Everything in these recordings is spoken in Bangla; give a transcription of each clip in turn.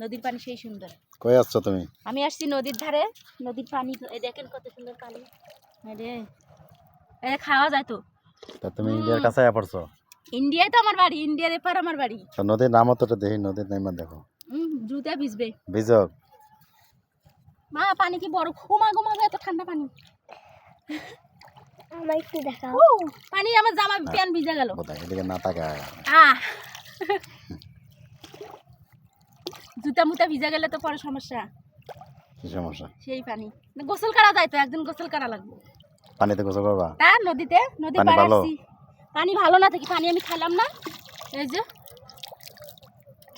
নদীর পানি সেই সুন্দর। কই আসছো তুমি? আমি আসছি নদীর ধারে নদীর পানি এই দেখেন কত সুন্দর পানি রে এই খাওয়া যায় তো। তা তুমি ইন্ডিয়ার কাছে আয়া পড়ছো? ইন্ডিয়ায় তো আমার বাড়ি ইন্ডিয়ার এপার আমার বাড়ি। তো নদীর নামও তো দেখি নদীর নাম দেখো। হুম জুতা ভিজবে। ভিজক মা পানি কি বড় ঘুমা ঘুমা এত ঠান্ডা পানি। আমার একটু দেখাও। পানি আমার জামা প্যান্ট ভিজে গেল। এদিকে না তাকায়। আহ। জুতা মুতা ভিজা গেলে তো পরে সমস্যা। কি সমস্যা? সেই পানি। গোসল করা যায় তো একদিন গোসল করা লাগবে। পানিতে গোসল করবা? তা নদীতে নদী পানি ভালো? পানি ভালো না থাকি পানি আমি খাইলাম না। এই যে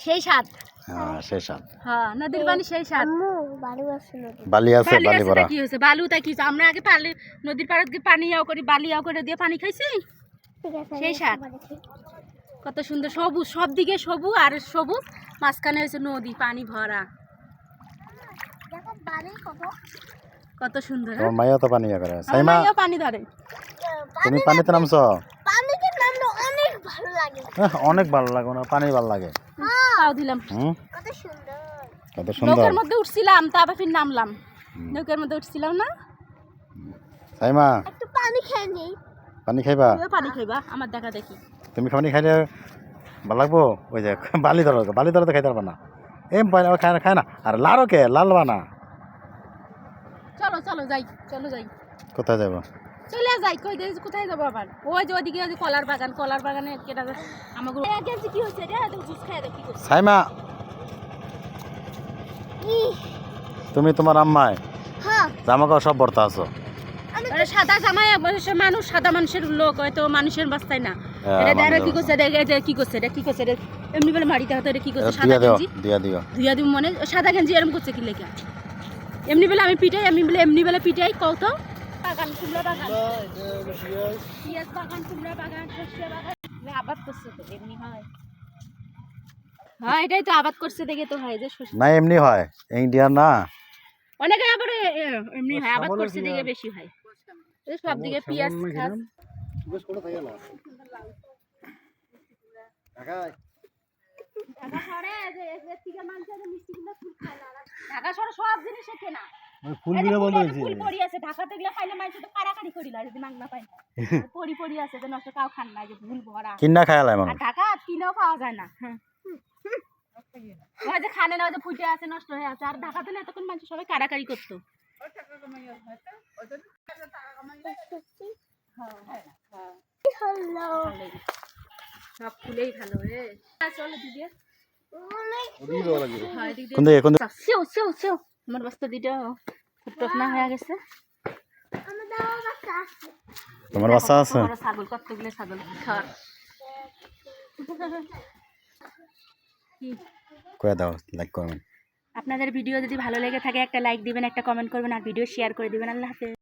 সেই স্বাদ। হ্যাঁ সেই হ্যাঁ নদীর পানি সেই স্বাদ। আম্মু বাড়ি আছে নদী বালি আছে বালি বালি ভরা কি হয়েছে? বালু তা কি হয়েছে? আমরা আগে পালি নদীর পাড়ে গিয়ে পানি করি বালি করে দিয়ে পানি খাইছি? সেই স্বাদ। কত সুন্দর সবুজ সব দিকে সবুজ আর সবুজ। মাঝখানে হয়েছে নদী পানি ভরা। কত কত সুন্দর তোমার মাইয়া তো পানি ইয়া করে সাইমা পানি ধরে। তুমি পানিতে নামছো? পানিতে নামলে অনেক ভালো লাগে। অনেক ভালো লাগে না পানি ভালো লাগে। পাও দিলাম। কত সুন্দর। কত সুন্দর। নৌকার মধ্যে উঠছিলাম তারপর ফির নামলাম। নৌকার মধ্যে উঠছিলাম না। সাইমা একটু পানি খেয়ে নিই। পানি খাইবা? পানি খাইবা আমার দেখা দেখি। তুমি পানি খাইলে? ভালো লাগবো? ওই যে বালি ধরো বালি ধরো তো খাইতে পারবা না। এম পানি খায় না খায় না। আর লালও কে লাল বানা চলো চলো যাই চলো যাই। কোথায় যাব? চলে যাই কই দে কোথায় যাব আবার? ওই যে ওইদিকে ওই কলার বাগান কলার বাগানে কেটা আমাকে গেছি কি রে? তো জুস খাই কি সাইমা! তুমি তোমার আম্মায় হ্যাঁ। জামা কাপড় সব ভর্তা আছো। সাদা জামাই মানুষ সাদা মানুষের লোক হয়তো মানুষের বাস্তায় না। হ্যাঁ, এটা দেখো কি করছে দেখে যে কি করছে এটা কি করছে এটা এমনি বলে এটা কি করছে সাদা দিয়া দিও গেঞ্জি। দিয়া দিও। দিব মনে সাদা গেঞ্জি এরম করছে কি লেখা? এমনি বলে আমি পিটাই আমি বলে এমনি বলে পিটাই কও তো। বাগান কুমড়া বাগান। পিঁয়াজ বাগান কুমড়া বাগান সর্ষে বাগান। আবাদ করছে তো এমনি হয়। হ্যাঁ এটাই তো আবাদ করছে দেখে তো হয় যে না এমনি হয় ইন্ডিয়ার না। অনেকে আবার এমনি হয় আবাদ করছে দেখে বেশি হয়। সব দিকে পেঁয়াজ খাস ঢাকা শহরে যে এর থেকে মানুষের যে মিষ্টিগুলো ফুল খায় না ঢাকা শহরে সব জিনিস ফুলগুলো বন্ধ হয়েছে। ফুল পড়ি আছে ঢাকাতে খাইলে মানুষ তো কারাকারি করিল যদি মাংনা পায় পড়ি পড়ি আছে যে নষ্ট কাউ খান না যে ভুল ভরা। কিনা খায়ালায় আর মানুষ। ঢাকা কিনেও পাওয়া যায় না হ্যাঁ। ওই যে খানে না ওই যে ফুটে আছে নষ্ট হয়ে আছে। আর ঢাকাতে না এতক্ষণ মানুষ সবাই কারাকারি করতো। সব ফুলেই ভালো রে চলো দিদি আমার বাস্তা দিটা তোমার বাচ্চা আছে ছাগল কয়ে দাও লাইক করবেন আপনাদের ভিডিও যদি ভালো লেগে থাকে, একটা লাইক দিবেন, একটা কমেন্ট করবেন, আর ভিডিও শেয়ার করে দিবেন। আল্লাহ হাফেজ।